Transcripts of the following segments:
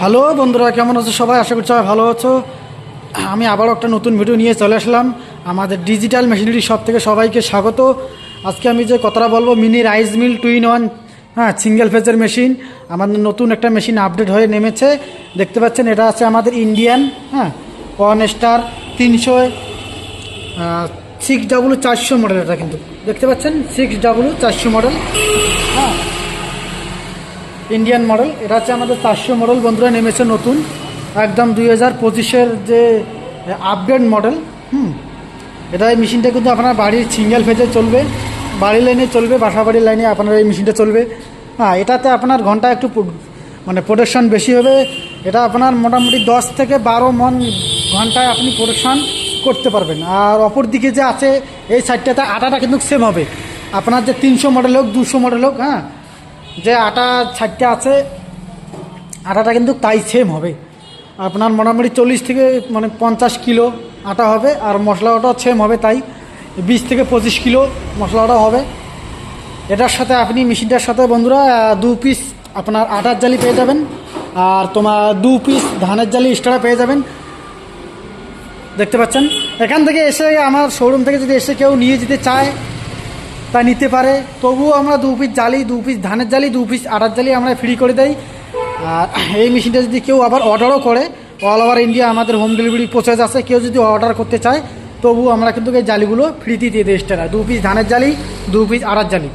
Hello বন্ধুরা, কেমন আছো সবাই? আশা করছি সবাই ভালো আছো। আমি আবারও একটা নতুন ভিডিও নিয়ে চলে আসলাম। আমাদের ডিজিটাল মেশিনারি সব থেকে সবাইকে স্বাগত। আজকে আমি যে কথাটা বলব mini rice mill two in one হ্যাঁ সিঙ্গেল ফেজের মেশিন আমাদের নতুন একটা মেশিন আপডেট হয়ে নেমেছে। দেখতে পাচ্ছেন, এটা আছে আমাদের ইন্ডিয়ান হ্যাঁ ওয়ান স্টার তিনশো সিক্স ডাবলু চারশো মডেল এটা কিন্তু। দেখতে পাচ্ছেন সিক্স ডাবলু চারশো মডেল ইন্ডিয়ান মডেল এটা হচ্ছে আমাদের চারশো মডেল বন্ধুরা, নেমেছে নতুন। একদম দুই হাজার পঁচিশের যে আপডেট মডেল হুম, এটা এই মেশিনটা কিন্তু আপনার বাড়ির সিঙ্গেল ফেজে চলবে। বাড়ি লাইনে চলবে বাসা বাড়ির লাইনে আপনার এই মেশিনটা চলবে। হ্যাঁ এটাতে আপনার ঘণ্টা একটু মানে প্রোডাকশন বেশি হবে। এটা আপনার মোটামুটি দশ থেকে বারো মন ঘন্টায় আপনি প্রোডাকশন করতে পারবেন। আর অপর দিকে যে আছে, এই সাইডটাতে আটাটা কিন্তু সেম হবে। আপনার যে তিনশো মডেল হোক, দুশো মডেল হোক হ্যাঁ যে আটা ছাড়তে আছে, আটাটা কিন্তু তাই সেম হবে। আপনার মোটামুটি চল্লিশ থেকে মানে পঞ্চাশ কিলো আটা হবে, আর মশলা ওটাও সেম হবে তাই। বিশ থেকে পঁচিশ কিলো মশলা ওটাও হবে। এটার সাথে আপনি মেশিনটার সাথে বন্ধুরা দু পিস আপনার আটার জালি পেয়ে যাবেন, আর তোমার দু পিস ধানের জালি এক্সট্রা পেয়ে যাবেন। দেখতে পাচ্ছেন? এখান থেকে এসে আমার শোরুম থেকে যদি এসে কেউ নিয়ে যেতে চায় তা নিতে পারে। তবুও আমরা দু পিস জালি, দু পিস ধানের জালি, দু পিস আটার জালি আমরা ফ্রি করে দেই। আর এই মেশিনটা যদি কেউ আবার অর্ডারও করে অল ওভার ইন্ডিয়া আমাদের হোম ডেলিভারি প্রসেস আছে। কেউ যদি অর্ডার করতে চায় তবু আমরা কিন্তু এই জালিগুলো ফ্রিতে দিয়ে দিই এক্সট্রা দু পিস ধানের জালি, দু পিস আটার জালি।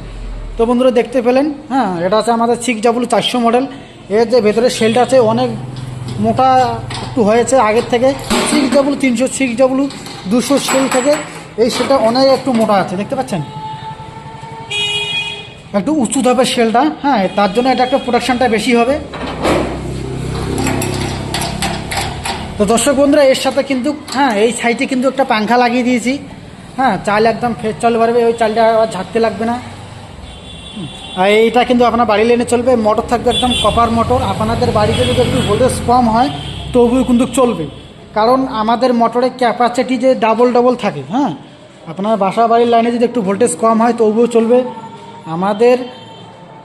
তো বন্ধুরা দেখতে পেলেন হ্যাঁ এটা আছে আমাদের সিক্স ডাবল চারশো মডেল এর যে ভেতরে সেলটা আছে, অনেক মোটা একটু হয়েছে আগের থেকে। সিক্স ডাবল তিনশো সিক্স ডাবল দুশো সেল থেকে। এই সেলটা অনেক একটু মোটা আছে, দেখতে পাচ্ছেন? একটু উঁচু হবে শেলটা হ্যাঁ তার জন্য এটা একটা প্রোডাকশানটা বেশি হবে। তো দর্শক বন্ধুরা, এর সাথে কিন্তু হ্যাঁ এই সাইডে কিন্তু একটা পাংখা লাগিয়ে দিয়েছি। হ্যাঁ চাল একদম ফ্রেশ চাল পারবে, ওই চালটা আবার ঝাড়তে লাগবে না। আর এইটা কিন্তু আপনার বাড়ি লেনে চলবে মোটর থাকবে একদম কপার মোটর আপনাদের বাড়িতে যদি একটু ভোল্টেজ কম হয়, তবুও কিন্তু চলবে। কারণ আমাদের মোটরের ক্যাপাসিটি যে ডাবল ডাবল থাকে হ্যাঁ আপনার বাসা বাড়ির লাইনে যদি একটু ভোল্টেজ কম হয়, তবুও চলবে। আমাদের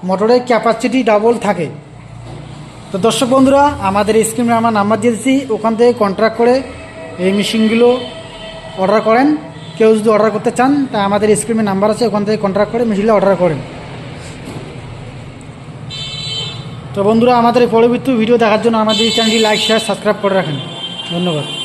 মোটরের ক্যাপাসিটি ডাবল থাকে। তো দর্শক বন্ধুরা, আমাদের স্ক্রিনে আমার নাম্বার দিয়েছি ওখান থেকে কন্ট্রাক্ট করে এই মেশিনগুলো অর্ডার করেন। কেউ যদি অর্ডার করতে চান, তা আমাদের স্ক্রিনে নাম্বার আছে, ওখান থেকে কন্ট্রাক্ট করে মেশিনগুলো অর্ডার করেন। তো বন্ধুরা, আমাদের পরবর্তী ভিডিও দেখার জন্য আমাদের চ্যানেলটি লাইক শেয়ার সাবস্ক্রাইব করে রাখেন। ধন্যবাদ।